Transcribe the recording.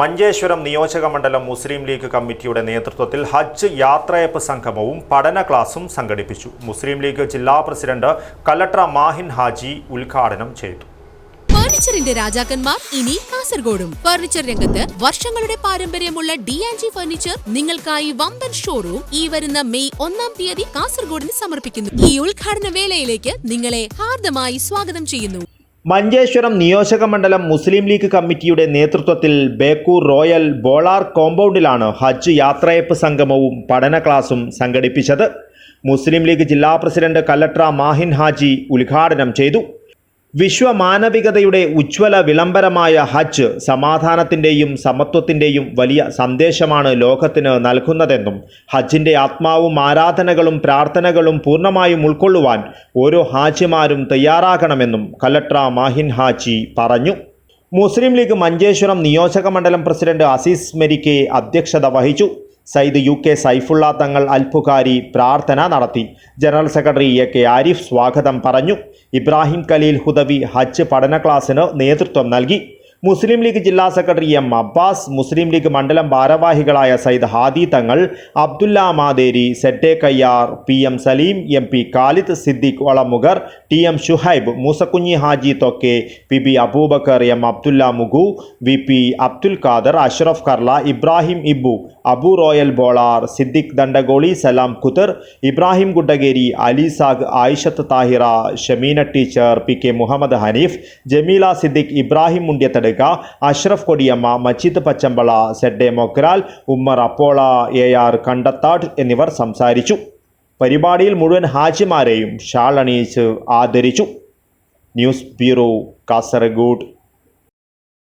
മഞ്ചേശ്വരം നിയോജക മണ്ഡലം മുസ്ലിം ലീഗ് കമ്മിറ്റിയുടെ നേതൃത്വത്തിൽ ഹജ്ജ് യാത്രയപ്പ് സംഗമവും പഠന ക്ലാസും സംഘടിപ്പിച്ചു. മുസ്ലിം ലീഗ് ജില്ലാ പ്രസിഡന്റ് കലട്ര മാഹിൻ ഹാജി ഉദ്ഘാടനം ചെയ്തു. ഫർണിച്ചറിന്റെ രാജാക്കന്മാർ ഇനി കാസർഗോഡും. ഫർണിച്ചർ രംഗത്ത് വർഷങ്ങളുടെ പാരമ്പര്യമുള്ള ഡി ആൻഡ് ജി ഫർണിച്ചർ നിങ്ങൾക്കായി വമ്പൻ ഷോറൂം ഈ വരുന്ന മെയ് ഒന്നാം തീയതി കാസർഗോഡിന് സമർപ്പിക്കുന്നു. ഈ ഉദ്ഘാടന വേളയിലേക്ക് നിങ്ങളെ ഹാർദമായി സ്വാഗതം ചെയ്യുന്നു. മഞ്ചേശ്വരം നിയോജക മണ്ഡലം മുസ്ലിം ലീഗ് കമ്മിറ്റിയുടെ നേതൃത്വത്തിൽ ബേക്കൂർ റോയൽ ബോളാർ കോമ്പൗണ്ടിലാണ് ഹജ്ജ് യാത്രയപ്പ് സംഗമവും പഠന ക്ലാസും സംഘടിപ്പിച്ചത്. മുസ്ലിം ലീഗ് ജില്ലാ പ്രസിഡന്റ് കല്ലട്ര മാഹിൻ ഹാജി ഉദ്ഘാടനം ചെയ്തു. വിശ്വമാനവികതയുടെ ഉജ്ജ്വല വിളംബരമായ ഹജ്ജ് സമാധാനത്തിന്റെയും സമത്വത്തിന്റെയും വലിയ സന്ദേശമാണ് ലോകത്തിന് നൽകുന്നതെന്നും ഹജ്ജിന്റെ ആത്മാവും ആരാധനകളും പ്രാർത്ഥനകളും പൂർണമായും ഉൾക്കൊള്ളുവാൻ ഓരോ ഹാജിമാരും തയ്യാറാകണമെന്നും കല്ലട്ര മാഹിൻ ഹാജി പറഞ്ഞു. മുസ്ലിം ലീഗ് മഞ്ചേശ്വരം നിയോജക മണ്ഡലം പ്രസിഡന്റ് അസീസ് മെരിക്കെ അധ്യക്ഷത വഹിച്ചു. സയ്യിദ് യു കെ സൈഫുള്ള തങ്ങൾ അൽഫുകാരി പ്രാർത്ഥന നടത്തി. General secretary A K Arif സ്വാഗതം പറഞ്ഞു. ഇബ്രാഹിം ഖലീൽ ഹുദവി ഹജ്ജ് പഠന ക്ലാസ്സിന് നേതൃത്വം നൽകി. മുസ്ലിം ലീഗ് ജില്ലാ സെക്രട്ടറി എം അബ്ബാസ് മുസ്ലിം ലീഗ് മണ്ഡലം ഭാരവാഹികളായ Sayyid Hadi Thangal Abdulla Matheri Sette Kayyar P M Saleem M P Khalid Siddique Valamugar T M Shuhaib Moosakunhi Haji Thokke P B Abubakar M Abdulla Mugu V P Abdul Khader Ashraf Karla Ibrahim Ibu Abu royal Bolar Siddique Dandagoli Salam Khudar Ibrahim Gudageri Ali Sag Ayishath Thahira Shameena teacher P K Muhammad Hanif Jameela Siddique Ibrahim Mundyathaduka Ashraf Kodiyamma Majeed Pachambala Sede Mogral Ummer Appola A R Kandathad എന്നിവർ സംസാരിച്ചു. പരിപാടിയിൽ മുഴുവൻ ഹാജിമാരെയും shawl അണിയിച്ച് ആദരിച്ചു. News bureau Kasaragod.